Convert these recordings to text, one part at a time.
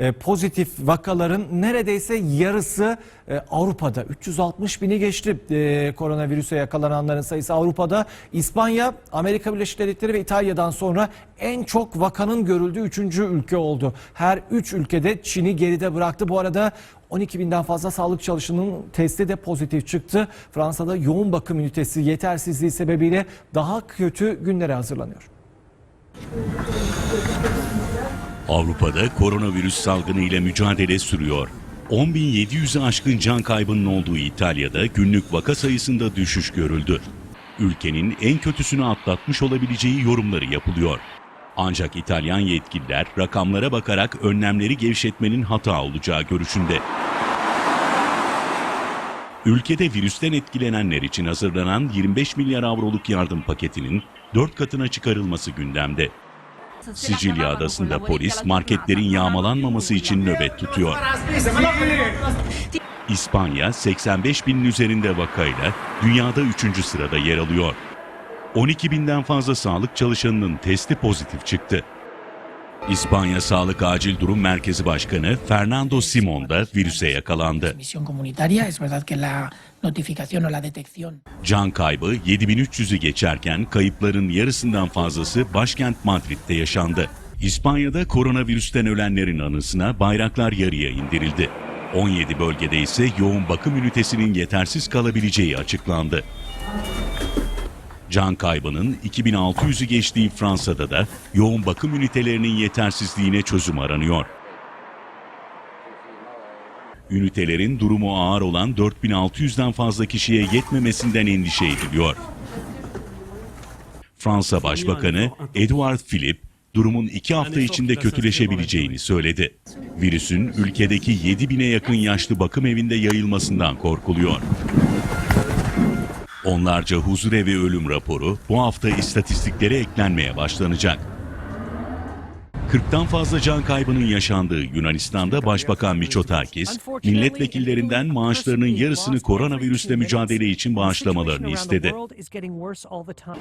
e, pozitif vakaların neredeyse yarısı e, Avrupa'da. 360 bini geçti e, koronavirüse yakalananların sayısı Avrupa'da. İspanya, Amerika Birleşik Devletleri ve İtalya'dan sonra en çok vakanın görüldüğü 3. ülke oldu. Her 3 ülkede Çin'i geride bıraktı. Bu arada 12 binden fazla sağlık çalışanının testi de pozitif çıktı. Fransa'da yoğun bakım ünitesi yetersizliği sebebiyle daha kötü günlere hazırlanıyor. Avrupa'da koronavirüs salgını ile mücadele sürüyor. 10.700'ü aşkın can kaybının olduğu İtalya'da günlük vaka sayısında düşüş görüldü. Ülkenin en kötüsünü atlatmış olabileceği yorumları yapılıyor. Ancak İtalyan yetkililer rakamlara bakarak önlemleri gevşetmenin hata olacağı görüşünde. Ülkede virüsten etkilenenler için hazırlanan 25 milyar avroluk yardım paketinin 4 katına çıkarılması gündemde. Sicilya adasında polis marketlerin yağmalanmaması için nöbet tutuyor. İspanya 85 binin üzerinde vakayla dünyada 3. sırada yer alıyor. 12 binden fazla sağlık çalışanının testi pozitif çıktı. İspanya Sağlık Acil Durum Merkezi Başkanı Fernando Simon da virüse yakalandı. Can kaybı 7300'ü geçerken kayıpların yarısından fazlası başkent Madrid'de yaşandı. İspanya'da koronavirüsten ölenlerin anısına bayraklar yarıya indirildi. 17 bölgede ise yoğun bakım ünitesinin yetersiz kalabileceği açıklandı. Can kaybının 2600'ü geçtiği Fransa'da da yoğun bakım ünitelerinin yetersizliğine çözüm aranıyor. Ünitelerin durumu ağır olan 4600'den fazla kişiye yetmemesinden endişe ediliyor. Fransa Başbakanı Edouard Philippe, durumun iki hafta içinde kötüleşebileceğini söyledi. Virüsün ülkedeki 7000'e yakın yaşlı bakım evinde yayılmasından korkuluyor. Onlarca huzurevi ölüm raporu bu hafta istatistiklere eklenmeye başlanacak. 40'tan fazla can kaybının yaşandığı Yunanistan'da Başbakan Mitsotakis, milletvekillerinden maaşlarının yarısını koronavirüsle mücadele için bağışlamalarını istedi.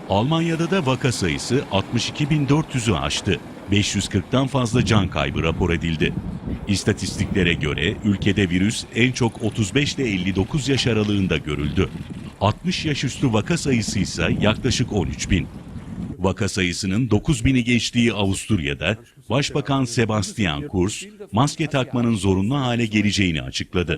Almanya'da da vaka sayısı 62.400'ü aştı. 540'tan fazla can kaybı rapor edildi. İstatistiklere göre ülkede virüs en çok 35 ile 59 yaş aralığında görüldü. 60 yaş üstü vaka sayısı ise yaklaşık 13 bin. Vaka sayısının 9 bini geçtiği Avusturya'da Başbakan Sebastian Kurz maske takmanın zorunlu hale geleceğini açıkladı.